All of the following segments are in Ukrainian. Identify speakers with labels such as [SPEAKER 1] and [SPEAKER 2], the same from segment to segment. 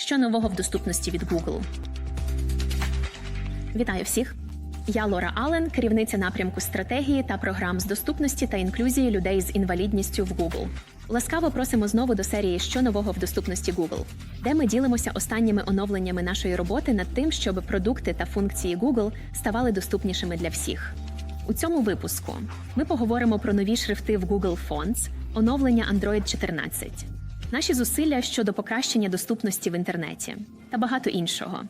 [SPEAKER 1] Що нового в доступності від Google? Вітаю всіх! Я Лора Аллен, керівниця напрямку стратегії та програм з доступності та інклюзії людей з інвалідністю в Google. Ласкаво просимо знову до серії Що нового в доступності Google, де ми ділимося останніми оновленнями нашої роботи над тим, щоб продукти та функції Google ставали доступнішими для всіх. У цьому випуску ми поговоримо про нові шрифти в Google Fonts, оновлення Android 14, наші зусилля щодо покращення доступності в інтернеті та багато іншого.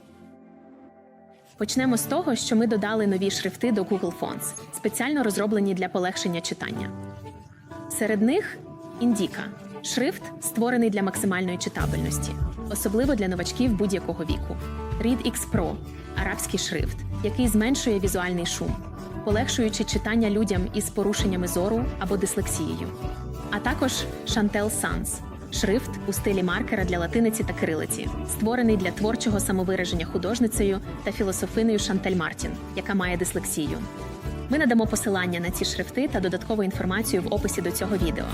[SPEAKER 1] Почнемо з того, що ми додали нові шрифти до Google Fonts, спеціально розроблені для полегшення читання. Серед них Індіка шрифт, створений для максимальної читабельності, особливо для новачків будь-якого віку. ReadX Pro арабський шрифт, який зменшує візуальний шум, полегшуючи читання людям із порушеннями зору або дислексією. А також Chantel Sans шрифт у стилі маркера для латиниці та кирилиці, створений для творчого самовираження художницею та філософинею Шантель Мартін, яка має дислексію. Ми надамо посилання на ці шрифти та додаткову інформацію в описі до цього відео.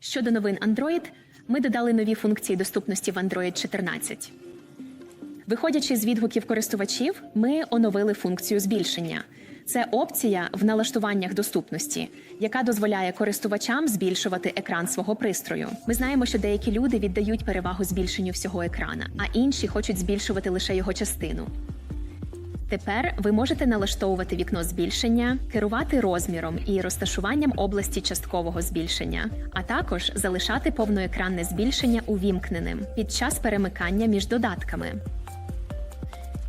[SPEAKER 1] Щодо новин Android, ми додали нові функції доступності в Android 14. Виходячи з відгуків користувачів, ми оновили функцію збільшення. Це опція в налаштуваннях доступності, яка дозволяє користувачам збільшувати екран свого пристрою. Ми знаємо, що деякі люди віддають перевагу збільшенню всього екрана, а інші хочуть збільшувати лише його частину. Тепер ви можете налаштовувати вікно збільшення, керувати розміром і розташуванням області часткового збільшення, а також залишати повноекранне збільшення увімкненим під час перемикання між додатками.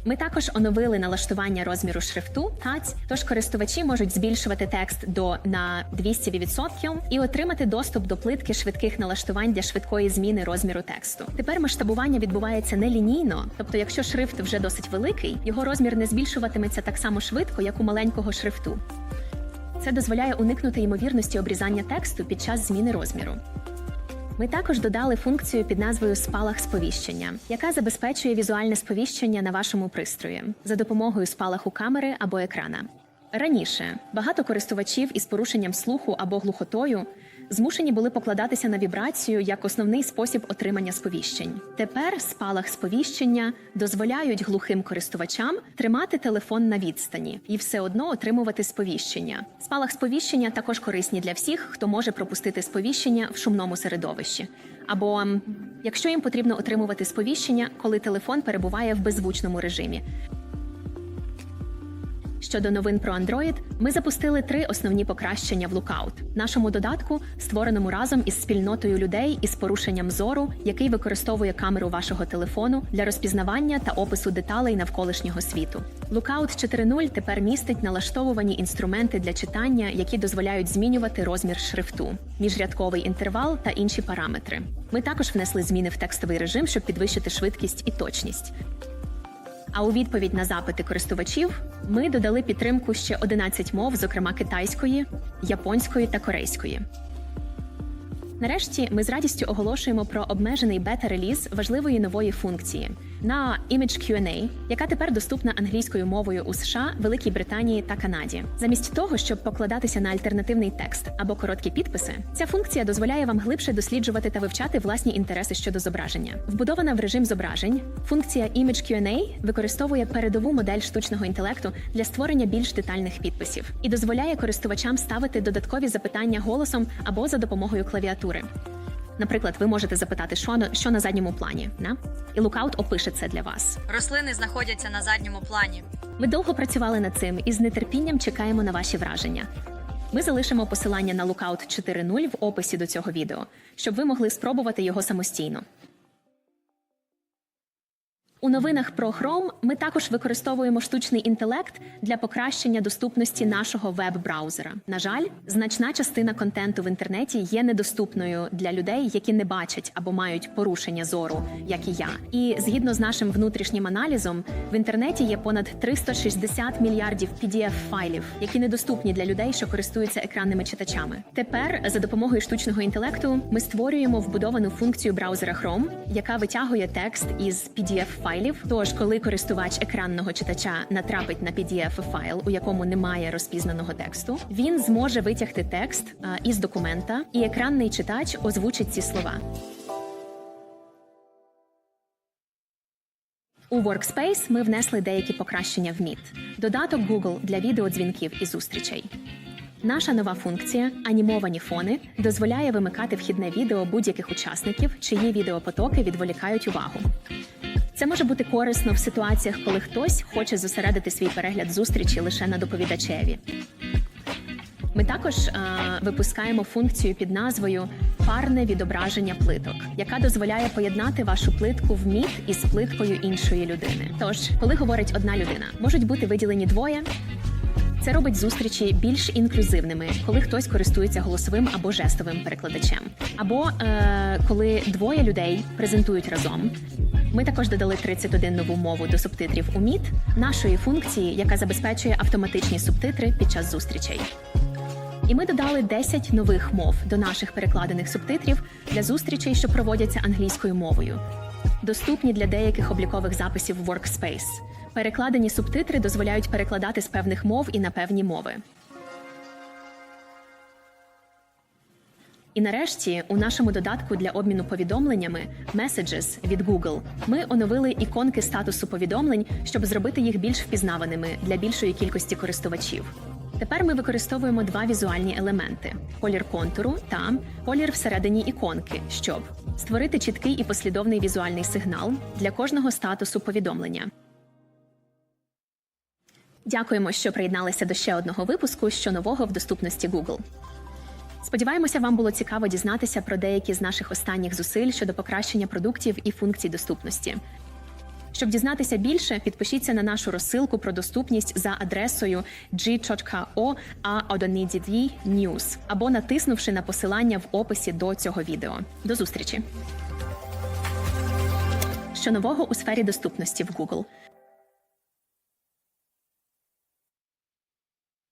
[SPEAKER 1] Ми також оновили налаштування розміру шрифту Touch, тож користувачі можуть збільшувати текст до на 200% і отримати доступ до плитки швидких налаштувань для швидкої зміни розміру тексту. Тепер масштабування відбувається не лінійно, тобто, якщо шрифт вже досить великий, його розмір не збільшуватиметься так само швидко, як у маленького шрифту. Це дозволяє уникнути ймовірності обрізання тексту під час зміни розміру. Ми також додали функцію під назвою Спалах сповіщення, яка забезпечує візуальне сповіщення на вашому пристрої за допомогою спалаху камери або екрана. Раніше багато користувачів із порушенням слуху або глухотою змушені були покладатися на вібрацію як основний спосіб отримання сповіщень. Тепер спалах сповіщення дозволяють глухим користувачам тримати телефон на відстані і все одно отримувати сповіщення. Спалах сповіщення також корисні для всіх, хто може пропустити сповіщення в шумному середовищі. Або якщо їм потрібно отримувати сповіщення, коли телефон перебуває в беззвучному режимі. Щодо новин про Android, ми запустили три основні покращення в Lookout, нашому додатку, створеному разом із спільнотою людей із порушенням зору, який використовує камеру вашого телефону для розпізнавання та опису деталей навколишнього світу. Lookout 4.0 тепер містить налаштовувані інструменти для читання, які дозволяють змінювати розмір шрифту, міжрядковий інтервал та інші параметри. Ми також внесли зміни в текстовий режим, щоб підвищити швидкість і точність. А у відповідь на запити користувачів ми додали підтримку ще 11 мов, зокрема китайської, японської та корейської. Нарешті ми з радістю оголошуємо про обмежений бета-реліз важливої нової функції на Image Q&A, яка тепер доступна англійською мовою у США, Великій Британії та Канаді. Замість того, щоб покладатися на альтернативний текст або короткі підписи, ця функція дозволяє вам глибше досліджувати та вивчати власні інтереси щодо зображення. Вбудована в режим зображень, функція Image Q&A використовує передову модель штучного інтелекту для створення більш детальних підписів і дозволяє користувачам ставити додаткові запитання голосом або за допомогою клавіатури. Наприклад, ви можете запитати, що на, що на задньому плані, на? і лукаут опише це для вас.
[SPEAKER 2] Рослини знаходяться на задньому плані.
[SPEAKER 1] Ми довго працювали над цим і з нетерпінням чекаємо на ваші враження. Ми залишимо посилання на Lookout 4.0 в описі до цього відео, щоб ви могли спробувати його самостійно. У новинах про Chrome ми також використовуємо штучний інтелект для покращення доступності нашого веб-браузера. На жаль, значна частина контенту в інтернеті є недоступною для людей, які не бачать або мають порушення зору, як і я. І згідно з нашим внутрішнім аналізом, в інтернеті є понад 360 мільярдів pdf файлів, які недоступні для людей, що користуються екранними читачами. Тепер за допомогою штучного інтелекту ми створюємо вбудовану функцію браузера Chrome, яка витягує текст із pdf файлів файлів. Тож, коли користувач екранного читача натрапить на pdf файл, у якому немає розпізнаного тексту, він зможе витягти текст із документа, і екранний читач озвучить ці слова. У Workspace ми внесли деякі покращення в Meet. Додаток Google для відеодзвінків і зустрічей. Наша нова функція анімовані фони дозволяє вимикати вхідне відео будь-яких учасників, чиї відеопотоки відволікають увагу. Це може бути корисно в ситуаціях, коли хтось хоче зосередити свій перегляд зустрічі лише на доповідачеві. Ми також е, випускаємо функцію під назвою парне відображення плиток, яка дозволяє поєднати вашу плитку в міт із плиткою іншої людини. Тож, коли говорить одна людина, можуть бути виділені двоє. Це робить зустрічі більш інклюзивними, коли хтось користується голосовим або жестовим перекладачем, або е, коли двоє людей презентують разом. Ми також додали 31 нову мову до субтитрів у Meet, нашої функції, яка забезпечує автоматичні субтитри під час зустрічей. І ми додали 10 нових мов до наших перекладених субтитрів для зустрічей, що проводяться англійською мовою. Доступні для деяких облікових записів Workspace. Перекладені субтитри дозволяють перекладати з певних мов і на певні мови. І нарешті, у нашому додатку для обміну повідомленнями Messages від Google ми оновили іконки статусу повідомлень, щоб зробити їх більш впізнаваними для більшої кількості користувачів. Тепер ми використовуємо два візуальні елементи: колір контуру та колір всередині іконки, щоб створити чіткий і послідовний візуальний сигнал для кожного статусу повідомлення. Дякуємо, що приєдналися до ще одного випуску, що нового в доступності Google. Сподіваємося, вам було цікаво дізнатися про деякі з наших останніх зусиль щодо покращення продуктів і функцій доступності. Щоб дізнатися більше, підпишіться на нашу розсилку про доступність за адресою g.o News або натиснувши на посилання в описі до цього відео. До зустрічі! Що нового у сфері доступності в Google?